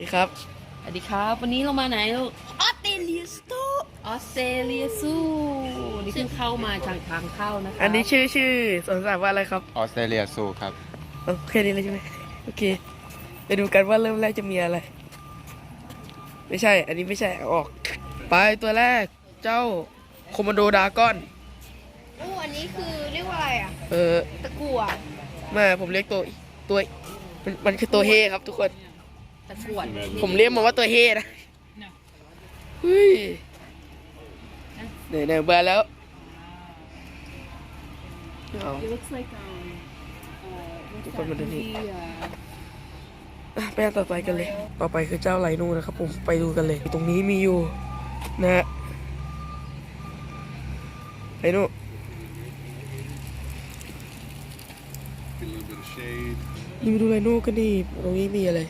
สวัสดีครับสวัสดีครับ วันนี้เรามาไหนลูก ออสเตรเลียสโตออสเตรเลียสู้นี่เพิ่งเข้ามาทางทางเข้านะคะอันนี้ชื่อชื่อสวนสัตว์ว่าอะไรครับออสเตรเลียซูครับโอเคดีเลยใช่ไหมโอเคไปดูกันว่าเริ่มแรกจะมีอะไร ไม่ใช่ อันนี้ไม่ใช่เอาออก ไปตัวแรกเจ้าโคมโมโดดากอนอู้อันนี้คือเรียกว่าอะไรอะ เออตะกั่วไมาผมเรียกตัวตัวมันมันคือตัวเฮครับทุกคน ตะกรวดผมเรียกมันว่าตัวเฮนะเฮ้ยเหนื่อยเหนื่อยเบื่อแล้วเอา It looks like um uh ทุกคนมาดูนี่อะไปอันต่อไปกันเลย ต่อไปคือเจ้าไลโนูนะครับ ผมไปดูกันเลย ตรงนี้มีอยู่ นะฮะไลโนู a little bit of shade นี่มาดูไลโนูกันดิตรงนี้มีอะไร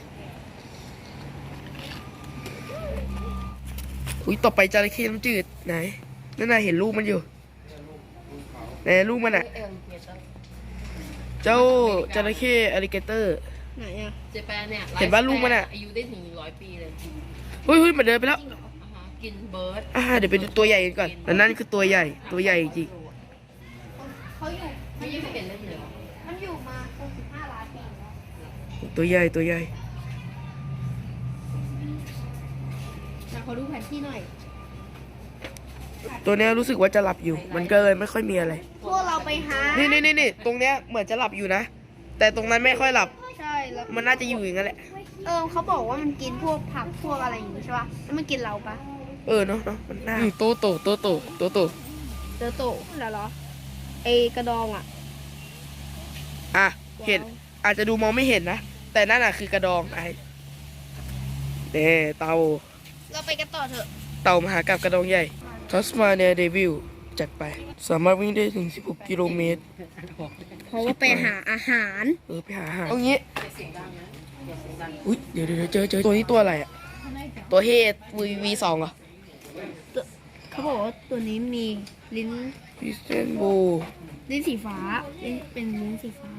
อุ้ยต่อไปจระเข้น้ำจืดไหนนั่นน่ะเห็นลูกมันอยู่ไหนลูกมันอะเจ้าจระเข้อลิเกเตอร์ ไหนอะเจแปนเนี่ยเห็นว่าลูกมันอะ อายุได้ถึงร้อยปีเลยเฮ้ยเฮ้ยมันเดินไปแล้วอ่าฮะกินเบิร์ดอ่าเดี๋ยวไปดูตัวใหญ่กันก่อนแล้วนั่นคือตัวใหญ่ตัวใหญ่จริงเขาอยู่ไม่ยังไม่เห็นเล่นเลยเหรอมันอยู่มา65ล้านปีแล้วตัวใหญ่ตัวใหญ่ ขาดูแผนที่หน่อย ตัวเนี้ยรู้สึกว่าจะหลับอยู่ มันก็เลยไม่ค่อยมีอะไร พวกเราไปหา นี่นี่นี่นี่ตรงเนี้ยเหมือนจะหลับอยู่นะ แต่ตรงนั้นไม่ค่อยหลับ ใช่แล้วมันน่าจะอยู่อย่างนั้นแหละ เออเขาบอกว่ามันกินพวกผักพวกอะไรอย่างงี้ใช่ป่ะแล้วมันกินเราปะเออเนาะเนาะมันน่าโตโตโตโตโตโตเจอโตแล้วเหรอไอกระดองอะอะ เห็น อาจจะดูมองไม่เห็นนะ แต่นั่นอะคือกระดองไอ้เน่เต่า เราไปกันต่อเถอะ เต่ามหากาบกระดองใหญ่ทัสมาเนียเดวิลจัดไป สามารถวิ่งได้ถึง 16 กิโลเมตร เพราะว่าไปหาอาหาร เออ ไปหาอาหารเอางี้เสียงดังนะอย่าเสียงดังอุ้ยเดี๋ยวเดี๋ยวเจอเจอตัวนี้ตัวอะไรอะ ตัวเฮดวีวีสองเหรอเขาบอกว่าตัวนี้มีลิ้นพิเซนโบลิ้นสีฟ้าลิ้นเป็นลิ้นสีฟ้า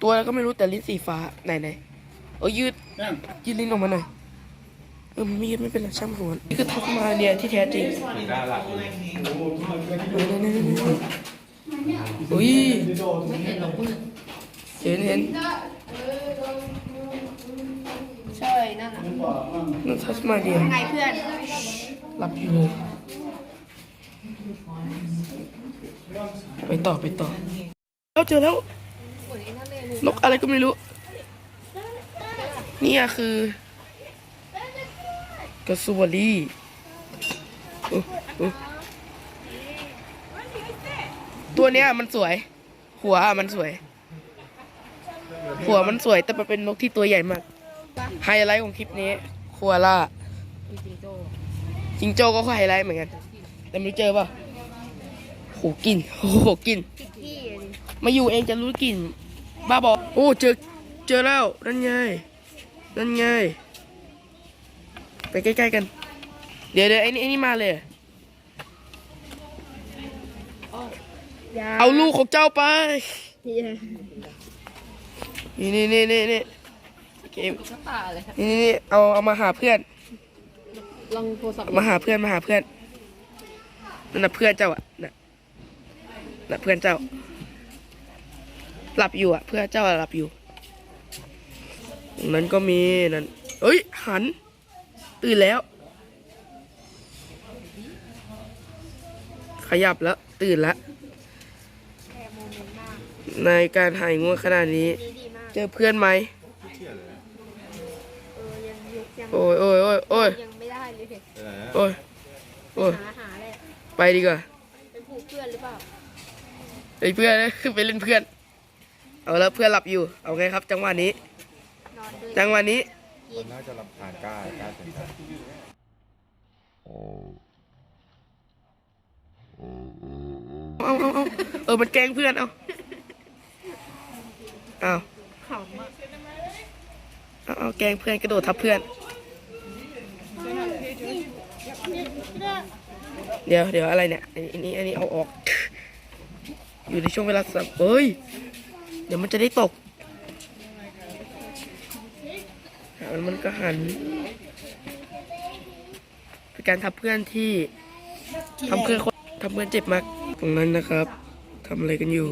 ตัวอะไรก็ไม่รู้แต่ลิ้นสีฟ้า ไหนไหนเออยืด ยืดลิ้นออกมาหน่อย เออมันไม่ยืดไม่เป็นไรช่างหัวนี่คือทัสมาเนียที่แท้จริงอุ้ยไม่เห็นหรอกคุณเห็นเห็นใช่นั่นอะนั่นทัสมาเนียไงเพื่อนหลับอยู่เลยไปต่อไปต่อเราเจอแล้วนกอะไรก็ไม่รู้ นี่คือ กระสวลีอุ๊ยอุ๊ยตัวเนี้ยมันสวย หัวมันสวย หัวมันสวยแต่มันเป็นนกที่ตัวใหญ่มากไฮไลท์ของคลิปนี้คัวล่าจิงโจจิงโจ้ก็ไฮไลท์เหมือนกัน แต่ไม่รู้เจอป่ะโหกินโอ้โหกิน มาอยู่เองจะรู้กลิ่นบ้าบอโอ้เจอเจอแล้วนั่นไงนั่นไง ไปใกล้ๆกัน เดี๋ยวเดี๋ยวไอ้นี่ไอ้นี่มาเลยยาเอาลูกของเจ้าไปเนี่ยนี่นี่นี่นี่นี่โอเคตุ๊กตาเลยครับนี่นี่นี่เอาเอามาหาเพื่อน ลองโทรศัพท์เอามาหาเพื่อนมาหาเพื่อนนั่นน่ะเพื่อนเจ้าอะน่ะน่ะเพื่อนเจ้า หลับอยู่อะ เพื่อนเจ้าอะหลับอยู่ตรงนั้นก็มีนั่นเอ้ยหัน ตื่นแล้ว ขยับแล้ว ตื่นแล้ว ในการหายง่วงขนาดนี้ดีดีมากเจอเพื่อนไหมเออยังยุกยังโอ้ยโอ้ยโอ้ยโอ้ยยังไม่ได้เลยเด็กโอ้ยโอ้ยหาหาเลยไปดีกว่าเป็นผูกเพื่อนหรือเปล่าไอ้ยเพื่อนขึ้นไปเล่นเพื่อน เอาแล้วเพื่อนหลับอยู่ เอาไงครับ จังหวะนี้นอนด้วยจังหวะนี้ มันน่าจะรับผ่านกล้ากล้าเป็นกล้าเอาเอาเอาเออมันแกล้งเพื่อนเอาเอาขำอะเอาเอาแกล้งเพื่อนกระโดดทับเพื่อน เดี๋ยวเดี๋ยวอะไรเนี่ยอันนี้อันนี้อันนี้เอาออก อยู่ในช่วงเวลาสับเฮ้ย เดี๋ยวมันจะได้ตก หา แล้วมันก็หันเป็นการทำเพื่อนที่ทำเพื่อนคนทำเพื่อนเจ็บมากตรงนั้นนะครับทำอะไรกันอยู่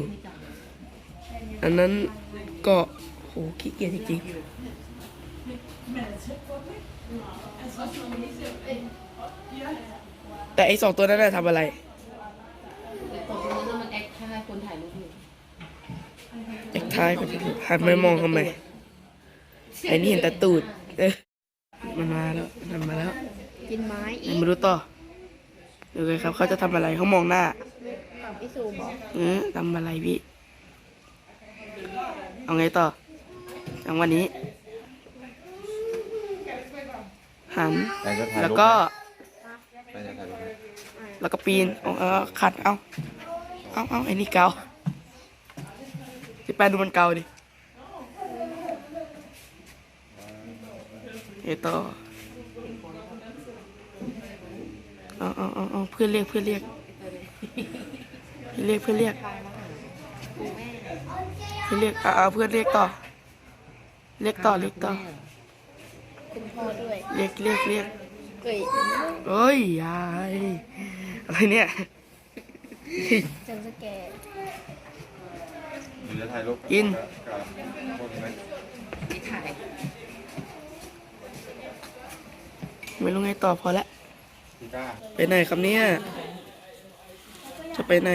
อันนั้นก็โหขี้เกียจจริงๆแต่ไอสองตัวนั้นน่ะทำอะไรแต่ตัวนี้มันแอคท่าคนถ่ายรูปอยู่แอคท้ายคนที่หันไม่มองทำไม ไอ้นี่เห็นแต่ตูดเออมันมาแล้วมันมาแล้วกินไม้อียังกไม่รู้ต่อดูเลยครับเขาจะทำอะไรเขามองหน้ากับพี่สูบอกเออทำอะไรพี่ เอาไงต่อจังวันนี้ หัน แต่จะถ่ายแล้วรูปก็ แต่จะถ่ายรูปไหมแล้วก็ปีนเอาเอาขัด เอา เอาเอาไอ้นี่เกาที่แปลดูมันเกาดิ เอต่ออาเอาเอาเอเพื่อนเรียกเพื่อนเรียกเพื่อเรียกเพื่อนเรียกเพื่อนเรียกเอาเอาเพื่อนเรียกต่อเรียกต่อเรียกต่อคุณพ่อด้วยเรียกเรียกเรียกเอ้ยเอ้ยยายอะไรเนี่ยจันสแกกินดีไหมที่ถ่าย ไม่รู้ไงต่อพอละพี่ก้าไปไหนครับเนี่ย จะไปไหน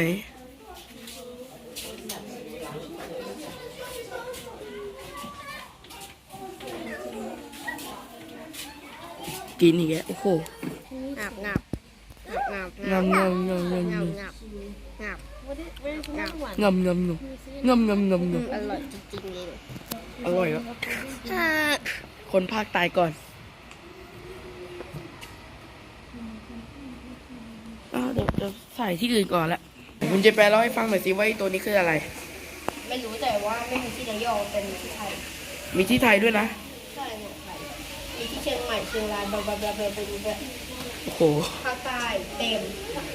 กินอีกแล้วโอ้โหงับงับงับงำงำงำงำงังบงับงับงับำงำงำงำงำงำงำงอร่อยจริงๆเลยำอร่อยแล้วคนภาคตายก่อนอ้าว เดี๋ยวเดี๋ยวใส่ที่อื่นก่อนละคุณเจแปนเล่าให้ฟังหน่อยสิว่าไอ้ตัวนี้คืออะไร ไม่รู้แต่ว่าไม่มีที่ระยองเป็นที่ไทย มีที่ไทยด้วยนะใช่เนี่ยไทยมีที่เชียงใหม่เชียงรายบลาบลาบลาบลาบลาบลาโอ้โหภาคใต้เต็ม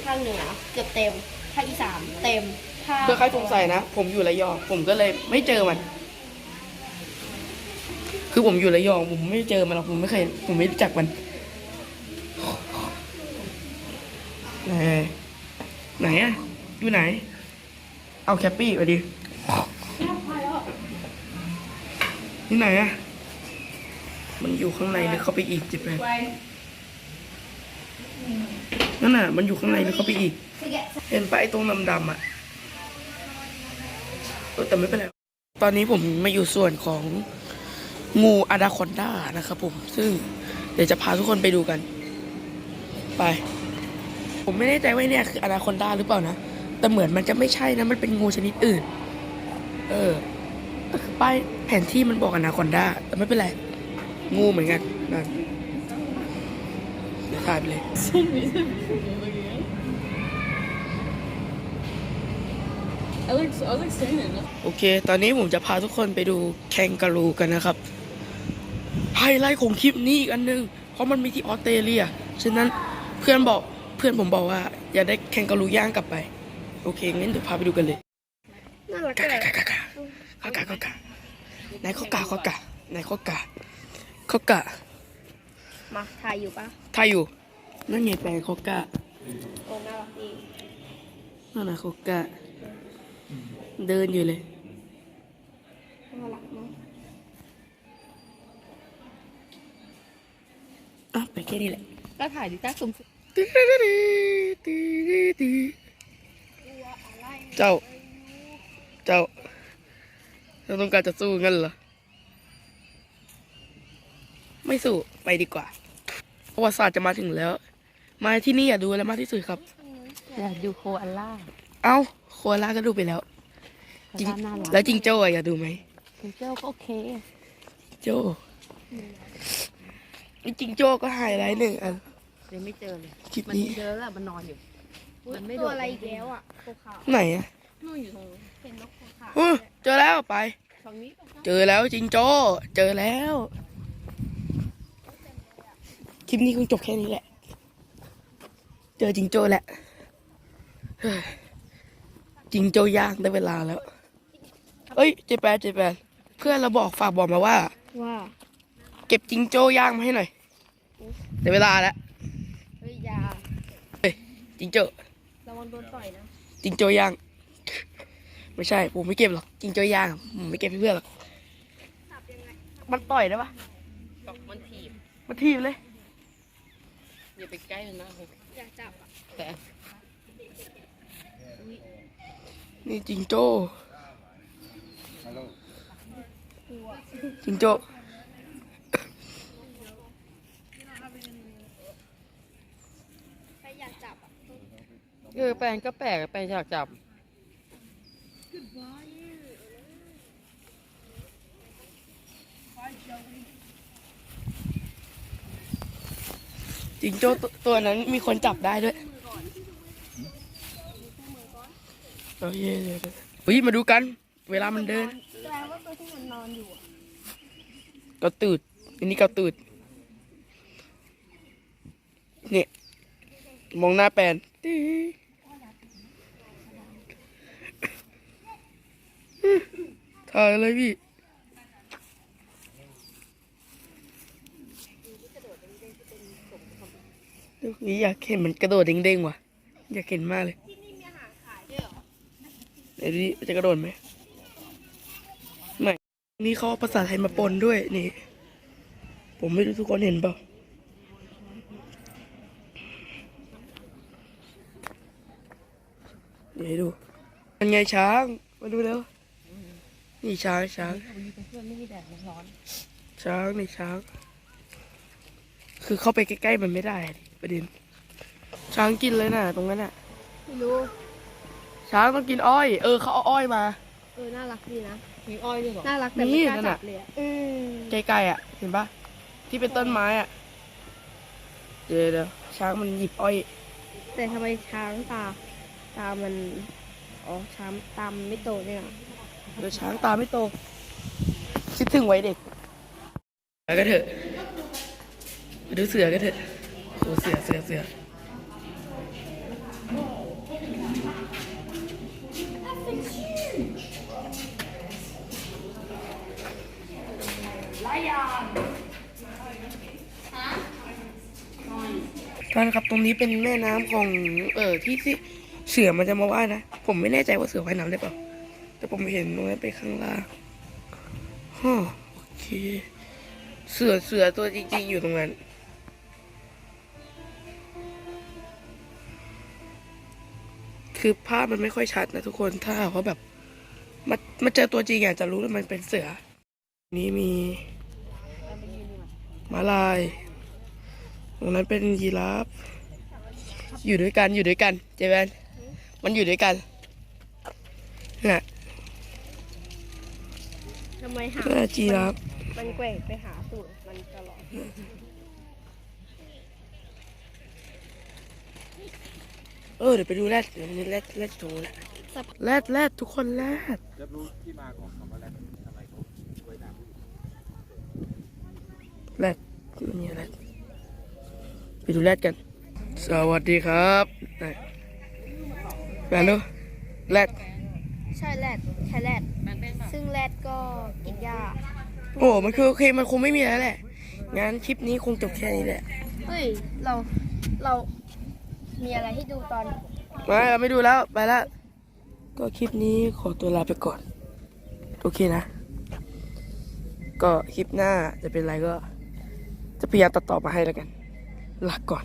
ภาคเหนือเกือบเต็มภาคอีสานเต็มภาคเพื่อใครสงสัยนะ ผมอยู่ระยอง ผมก็เลยไม่เจอมัน คือผมอยู่ระยองผมไม่เจอมันหรอกผมไม่เคยผมไม่รู้จักมัน ไหนไหนอะอยู่ไหน เอาแคปปี้มาดินี่ไหนอะมันอยู่ข้างในหรือเข้าไปอีกจิบไปนั่นน่ะ มันอยู่ข้างในหรือเข้าไปอีก เห็นปะไอตรงดำๆอะแต่ไม่เป็นไร ตอนนี้ผมมาอยู่ส่วนของงูอะดาคอนด้านะครับผม ซึ่งเดี๋ยวจะพาทุกคนไปดูกัน ไป ผมไม่แน่ใจว่าเนี่ยคืออะดาคอนด้าหรือเปล่านะ แต่เหมือนมันจะไม่ใช่นะ มันเป็นงูชนิดอื่น เออก็คือป้ายแผนที่มันบอกอะนาคอนด้าแต่ไม่เป็นไร งูเหมือนกันนั่นเดี๋ยวถ่ายไปเลย I like I like standing โอเค ตอนนี้ผมจะพาทุกคนไปดูแคนการูกันนะครับ ไฮไลท์ของคลิปนี้อีกอันหนึง เพราะมันมีที่ออสเตรเลีย ฉะนั้นเพื่อนบอก เพื่อนผมบอกว่า อยากได้แคนการูย่างกลับไป โอเคงั้นเดี๋ยวพาไปดูกันเลยน่ารักกาเลยกากากาข้ากากากาไหนข้อกาข้อกาไหนข้อกาข้อกามาถ่ายอยู่ปะถ้าอยู่นั่นไงแปลงข้อกาโอ้น่ารักดีนั่นนะข้อกาเดินอยู่เลยน่ารักเนาะอะไปแค่นี้แหละก็ถ่ายดิจ้าสุ่ม เจ้า เจ้าเราต้องการจะสู้งั้นเหรอ ไม่สู้ ไปดีกว่า ประวัติศาสตร์จะมาถึงแล้ว มาที่นี่อย่าดูอะไรมากที่สุดครับ อยากดูโคอาล่า เอ้า โคอาล่าก็ดูไปแล้วโคจริงอาล่าน่ารักแล้วจิงโจ้อะอยากดูไหมคุณเจ้าก็โอเคโจ้จิงโจ้ก็หายไลท์หนึ่งอันเดี๋ ยวไม่เจอเลยคลิปมันนี้ เจอแล้วมันนอนอยู่ มันไม่ตัโดวดอะไรอีกแล้วอะตัวขาวไหนอะนู่นอยู่ตรงเป็นนกตัวขาวอู้เจอแล้วไป ฝั่งนี้ปะเจอแล้วจิงโจ้ เจอแล้ว คลิปนี้คงจบแค่นี้แหละ เจอจิงโจ้แหละเฮ้ยจิงโจ้ย่างได้เวลาแล้ว เอ้ยเจแปนเจแปนเพื่อนเราบอกฝากบอกมาว่า ว่า เก็บจิงโจ้ย่างมาให้หน่อยเดี๋ยวเวลาแล้วเฮ้ยอยา จิงโจ้ระวังโดนต่อยนะจิงโจ้ย่าง ไม่ใช่ผมไม่เก็บหรอกจิงโจ้ย่างผมไม่เก็บให้เพื่อนหรอกมันต่อยได้ปะมันถีบมันทีบเลยอย่าไปใกล้มันมากเลยอยากจับอะแต่นี่จิงโจ้ฮัลโหลจิงโจ้ใครอยากจับอะ เออแปลงก็แปลกแปลงอยากจับจิงโจ้ตัวตัวนั้นมีคนจับได้ด้วยโอเคเยวเดี๋ยวอุ้ยมาดูกัน เวลามันเดิน แปลว่าตัวที่มันนอนอยู่อะก็ตืดอันนี้ก็ตืดเนี่ยมองหน้าแปนตื้ ถ่ายเลยพี่ลูกนี้อยากเห็นมันกระโดดเด้งๆว่ะ อยากเห็นมากเลยเดี๋ยวนี้จะกระโดดไหมไม่นี่เขาภาษาไทยมาปนด้วยนี่ ผมไม่รู้ทุกคนเห็นเปล่าเดี๋ยวให้ดูมันไงช้าง มาดูแล้ว นี่ช้างช้างเพื่อนไม่มีแดดมันร้อนช้างนี่ช้าง คือเข้าไปใกล้ๆมันไม่ได้ดิประเด็น ช้างกินเลยน่ะ ตรงนั้นน่ะ ไม่รู้ ช้างต้องกินอ้อย เออเขาเอาอ้อยมา เออ น่ารักดีนะ มีอ้อยด้วยเหรอน่ารักแต่นี่ไม่กล้านั่นจัน่ะบเลยอะอืมใกล้ๆอะ เห็นปะที่เป็นต้นไม้อะ เดี๋ยวเดี๋ยวช้างมันหยิบอ้อย แต่ทำไมช้างตา ตามัน อ๋อ ช้างตามนไม่โตเนี่ยนะ เดี๋ยวช้างตาไม่โต คิดถึงไวัยเด็กแล้วก็เถอะดูเสือก็เถอะโอ้เสือเสือเสือท่านครับตรงนี้เป็นแม่น้ำของ เออที่ที่เสือมันจะมาว่ายนะ ผมไม่แน่ใจว่าเสือว่ายน้ำได้เปล่า แต่ผมเห็นตรงนั้นไปข้างล่างฮะโอเค เสือเสือตัวจริงๆอยู่ตรงนั้นคือภาพมันไม่ค่อยชัดนะทุกคน ถ้าหากว่าแบบมามาเจอตัวจริงอะจะรู้ว่ามันเป็นเสือ นี่มีมาลาย ตรงนั้นเป็นยีราฟ อยู่ด้วยกันอยู่ด้วยกัน เจแวนมันอยู่ด้วยกันน่ะ ทำไมหาน่าจีราฟมันแกว่งไปหาสูตรมันตลอดเออเดี๋ยวไปดูแรดเดี๋ยวนี้แรดแรดตรงนู้นแหละแรดแรดทุกคนแรดจะรู้ที่มาของคำว่าแรดทำไมเขาช่วยน้ำแรดนี่แรดไปดูแรดกัน สวัสดีครับไหนแฟนดูแรด ใช่แรดใช่แรดมันเป็นแบบซึ่งแรดก็กินหญ้าโอ้ มันคือโอเค มันคงไม่มีแล้วแหละ งั้นคลิปนี้คงจบแค่นี้แหละ เฮ้ย เราเรามีอะไรให้ดูตอน มาเราไม่ดูแล้ว ไปละ ก็คลิปนี้ขอตัวลาไปก่อน โอเคนะ ก็คลิปหน้าจะเป็นอะไรก็ จะพยายามตัดต่อมาให้แล้วกันลาก่อน